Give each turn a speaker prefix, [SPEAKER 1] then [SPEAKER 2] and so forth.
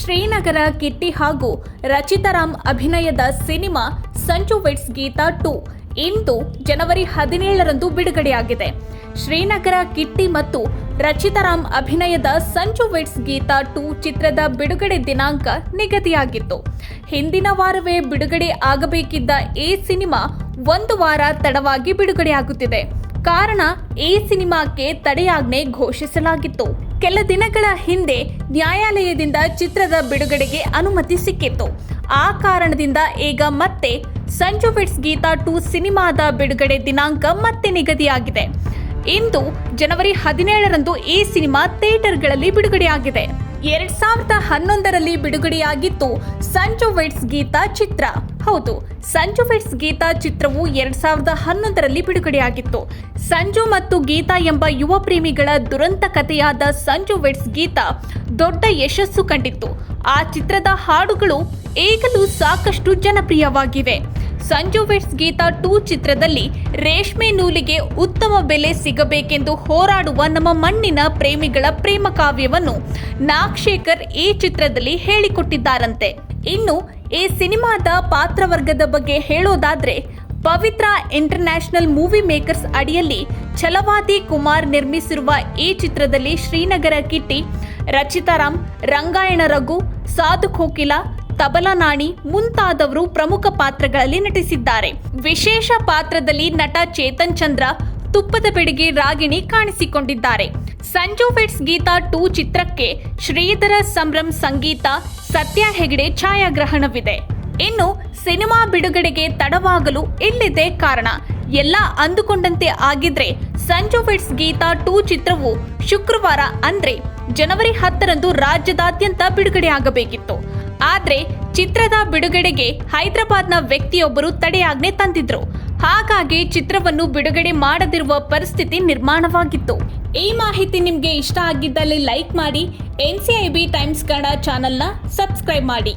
[SPEAKER 1] ಶ್ರೀನಗರ ಕಿಟ್ಟಿ ಹಾಗೂ ರಚಿತಾರಾಮ್ ಅಭಿನಯದ cinema Sanju weds Geetha two ಇಂದು ಜನವರಿ ಹದಿನೇಳರಂದು ಬಿಡುಗಡೆಯಾಗಿದೆ. ಶ್ರೀನಗರ ಕಿಟ್ಟಿ ಮತ್ತು ರಚಿತಾರಾಮ್ ಅಭಿನಯದ ಸಂಚು ವೆಟ್ಸ್ ಗೀತಾ ಟು ಚಿತ್ರದ ಬಿಡುಗಡೆ ದಿನಾಂಕ ನಿಗದಿಯಾಗಿತ್ತು. ಹಿಂದಿನ ವಾರವೇ ಬಿಡುಗಡೆ ಆಗಬೇಕಿದ್ದ ಈ ಸಿನಿಮಾ ಒಂದು ವಾರ ತಡವಾಗಿ ಬಿಡುಗಡೆಯಾಗುತ್ತಿದೆ. ಕಾರಣ, ಈ ಸಿನಿಮಾಕ್ಕೆ ತಡೆಯಾಜ್ಞೆ ಘೋಷಿಸಲಾಗಿತ್ತು. ಕೆಲ ದಿನಗಳ ಹಿಂದೆ ನ್ಯಾಯಾಲಯದಿಂದ ಚಿತ್ರದ ಬಿಡುಗಡೆಗೆ ಅನುಮತಿ ಸಿಕ್ಕಿತ್ತು. ಆ ಕಾರಣದಿಂದ ಈಗ ಮತ್ತೆ ಸಂಜು ಫಿಟ್ಸ್ ಗೀತಾ ಟು ಸಿನಿಮಾದ ಬಿಡುಗಡೆ ದಿನಾಂಕ ಮತ್ತೆ ನಿಗದಿಯಾಗಿದೆ. ಇಂದು ಜನವರಿ ಹದಿನೇಳರಂದು ಈ ಸಿನಿಮಾ ಥಿಯೇಟರ್ಗಳಲ್ಲಿ ಬಿಡುಗಡೆಯಾಗಿದೆ. ಎರಡ್ ಸಾವಿರದ ಹನ್ನೊಂದರಲ್ಲಿ ಬಿಡುಗಡೆಯಾಗಿತ್ತು ಸಂಜು ವೆಟ್ಸ್ ಗೀತಾ ಚಿತ್ರ. ಹೌದು, ಸಂಜು ವೆಟ್ಸ್ ಗೀತಾ ಚಿತ್ರವು ಎರಡ್ ಸಾವಿರದ ಹನ್ನೊಂದರಲ್ಲಿ ಬಿಡುಗಡೆಯಾಗಿತ್ತು. ಸಂಜು ಮತ್ತು ಗೀತಾ ಎಂಬ ಯುವ ಪ್ರೇಮಿಗಳ ದುರಂತ ಕಥೆಯಾದ ಸಂಜು ವೆಟ್ಸ್ ಗೀತಾ ದೊಡ್ಡ ಯಶಸ್ಸು ಕಂಡಿತ್ತು. ಆ ಚಿತ್ರದ ಹಾಡುಗಳು ಈಗಲೂ ಸಾಕಷ್ಟು ಜನಪ್ರಿಯವಾಗಿವೆ. ಸಂಜು ವಿಟ್ಸ್ ಗೀತಾ ಟೂ ಚಿತ್ರದಲ್ಲಿ ರೇಷ್ಮೆ ನೂಲಿಗೆ ಉತ್ತಮ ಬೆಲೆ ಸಿಗಬೇಕೆಂದು ಹೋರಾಡುವ ನಮ್ಮ ಮಣ್ಣಿನ ಪ್ರೇಮಿಗಳ ಪ್ರೇಮ ಕಾವ್ಯವನ್ನು ನಾಗಶೇಖರ್ ಈ ಚಿತ್ರದಲ್ಲಿ ಹೇಳಿಕೊಟ್ಟಿದ್ದಾರಂತೆ. ಇನ್ನು ಈ ಸಿನಿಮಾದ ಪಾತ್ರವರ್ಗದ ಬಗ್ಗೆ ಹೇಳೋದಾದ್ರೆ, ಪವಿತ್ರ ಇಂಟರ್ನ್ಯಾಷನಲ್ ಮೂವಿ ಮೇಕರ್ಸ್ ಅಡಿಯಲ್ಲಿ ಛಲವಾದಿ ಕುಮಾರ್ ನಿರ್ಮಿಸಿರುವ ಈ ಚಿತ್ರದಲ್ಲಿ ಶ್ರೀನಗರ ಕಿಟ್ಟಿ ರಚಿತಾರಾಮ್ ರಂಗಾಯಣ ರಘು, ಸಾಧು ಕೋಕಿಲ ತಬಲಾ ನಾಣಿ ಮುಂತಾದವರು ಪ್ರಮುಖ ಪಾತ್ರಗಳಲ್ಲಿ ನಟಿಸಿದ್ದಾರೆ. ವಿಶೇಷ ಪಾತ್ರದಲ್ಲಿ ನಟ ಚೇತನ್ ಚಂದ್ರ ತುಪ್ಪದ ಬೆಡಿಗೆ ರಾಗಿಣಿ ಕಾಣಿಸಿಕೊಂಡಿದ್ದಾರೆ. ಸಂಜು ಫಿಟ್ಸ್ ಗೀತಾ ಟೂ ಚಿತ್ರಕ್ಕೆ ಶ್ರೀಧರ ಸಂಭ್ರಮ್ ಸಂಗೀತ, ಸತ್ಯ ಹೆಗಡೆ ಛಾಯಾಗ್ರಹಣವಿದೆ. ಇನ್ನು ಸಿನಿಮಾ ಬಿಡುಗಡೆಗೆ ತಡವಾಗಲು ಇಲ್ಲಿದೆ ಕಾರಣ. ಎಲ್ಲ ಅಂದುಕೊಂಡಂತೆ ಆಗಿದ್ರೆ ಸಂಜು ಫಿಟ್ಸ್ ಗೀತಾ ಟೂ ಚಿತ್ರವು ಶುಕ್ರವಾರ ಅಂದ್ರೆ ಜನವರಿ ಹತ್ತರಂದು ರಾಜ್ಯದಾದ್ಯಂತ ಬಿಡುಗಡೆಯಾಗಬೇಕಿತ್ತು. ಆದ್ರೆ ಚಿತ್ರದ ಬಿಡುಗಡೆಗೆ ಹೈದರಾಬಾದ್ನ ವ್ಯಕ್ತಿಯೊಬ್ಬರು ತಡೆಯಾಜ್ಞೆ ತಂದಿದ್ರು. ಹಾಗಾಗಿ ಚಿತ್ರವನ್ನು ಬಿಡುಗಡೆ ಮಾಡದಿರುವ ಪರಿಸ್ಥಿತಿ ನಿರ್ಮಾಣವಾಗಿತ್ತು. ಈ ಮಾಹಿತಿ ನಿಮಗೆ ಇಷ್ಟ ಆಗಿದ್ದಲ್ಲಿ ಲೈಕ್ ಮಾಡಿ, N C I B Times Kannada ಚಾನೆಲ್ನ ಸಬ್ಸ್ಕ್ರೈಬ್ ಮಾಡಿ.